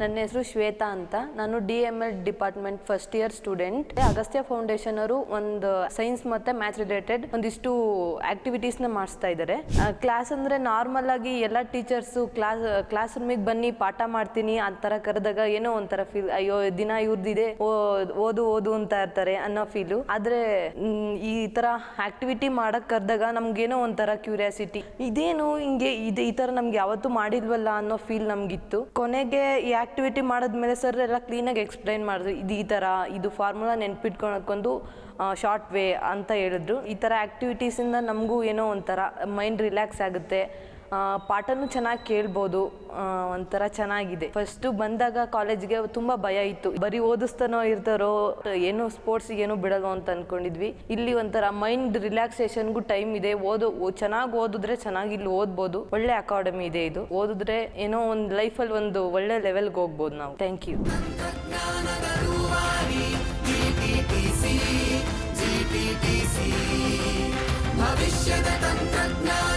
ನನ್ನ ಹೆಸರು ಶ್ವೇತಾ ಅಂತ. ನಾನು D M L department first year student Agastya foundation ಅವರು ಒಂದು ಸೈನ್ಸ್ ಮತ್ತೆ ಮ್ಯಾಥ್ ರಿಲೇಟೆಡ್ ಒಂದಿಷ್ಟು ಆಕ್ಟಿವಿಟೀಸ್ನ ಮಾಡಿಸ್ತಾ ಇದ್ದಾರೆ ಕ್ಲಾಸ್ ಅಂದ್ರೆ ನಾರ್ಮಲ್ ಆಗಿ ಎಲ್ಲ ಟೀಚರ್ಸ್ ಕ್ಲಾಸ್ ಕ್ಲಾಸ್ ರೂಮಿಗೆ ಬನ್ನಿ, ಪಾಠ ಮಾಡ್ತೀನಿ ಆ ತರ ಕರೆದಾಗ ಏನೋ ಒಂಥರ ಫೀಲ್ ಅಯ್ಯೋ, ದಿನ ಇವ್ರದಿದೆ ಓದು ಓದು ಅಂತ ಇರ್ತಾರೆ ಅನ್ನೋ ಫೀಲು ಆದ್ರೆ ಈ ತರ ಆಕ್ಟಿವಿಟಿ ಮಾಡಕ್ ಕರೆದಾಗ ನಮ್ಗೇನೋ ಒಂಥರ ಕ್ಯೂರಿಯಾಸಿಟಿ ಇದೇನು ಹಿಂಗೆ, ಇದೆ ಈ ತರ ನಮ್ಗೆ ಯಾವತ್ತೂ ಮಾಡಿಲ್ವಲ್ಲ ಅನ್ನೋ ಫೀಲ್ ನಮ್ಗಿತ್ತು. ಕೊನೆಗೆ ಈ ಆಕ್ಟಿವಿಟಿ ಮಾಡಿದ್ಮೇಲೆ ಸರ್ ಎಲ್ಲ ಕ್ಲೀನಾಗಿ ಎಕ್ಸ್ಪ್ಲೈನ್ ಮಾಡಿದ್ರು, ಇದು ಈ ಥರ ಇದು ಫಾರ್ಮುಲಾ ನೆನ್ಪಿಟ್ಕೊಳಕ್ಕೊಂದು ಶಾರ್ಟ್ ವೇ ಅಂತ ಹೇಳಿದ್ರು. ಈ ಥರ ಆ್ಯಕ್ಟಿವಿಟೀಸಿಂದ ನಮಗೂ ಏನೋ ಒಂಥರ ಮೈಂಡ್ ರಿಲ್ಯಾಕ್ಸ್ ಆಗುತ್ತೆ. ಪಾಠನೂ ಚೆನ್ನಾಗಿ ಕೇಳ್ಬೋದು. ಒಂಥರ ಚೆನ್ನಾಗಿದೆ. ಫಸ್ಟು ಬಂದಾಗ ಕಾಲೇಜ್ಗೆ ತುಂಬ ಭಯ ಇತ್ತು. ಬರೀ ಓದಿಸ್ತಾನೋ ಇರ್ತಾರೋ, ಏನು ಸ್ಪೋರ್ಟ್ಸಿಗೆ ಏನೂ ಬಿಡಲ್ವೋ ಅಂತ ಅಂದ್ಕೊಂಡಿದ್ವಿ ಇಲ್ಲಿ ಒಂಥರ ಮೈಂಡ್ ರಿಲ್ಯಾಕ್ಸೇಷನ್ಗೂ ಟೈಮ್ ಇದೆ. ಓದು ಚೆನ್ನಾಗಿ ಓದಿದ್ರೆ ಚೆನ್ನಾಗಿ ಇಲ್ಲಿ ಓದ್ಬೋದು. ಒಳ್ಳೆ ಅಕಾಡೆಮಿ ಇದೆ ಇದು. ಓದಿದ್ರೆ ಏನೋ ಒಂದು ಲೈಫಲ್ಲಿ ಒಂದು ಒಳ್ಳೆ ಲೆವೆಲ್ಗೆ ಹೋಗ್ಬೋದು ನಾವು. ಥ್ಯಾಂಕ್ ಯು ಭವಿಷ್ಯದ ತಂತ್ರಜ್ಞಾನ.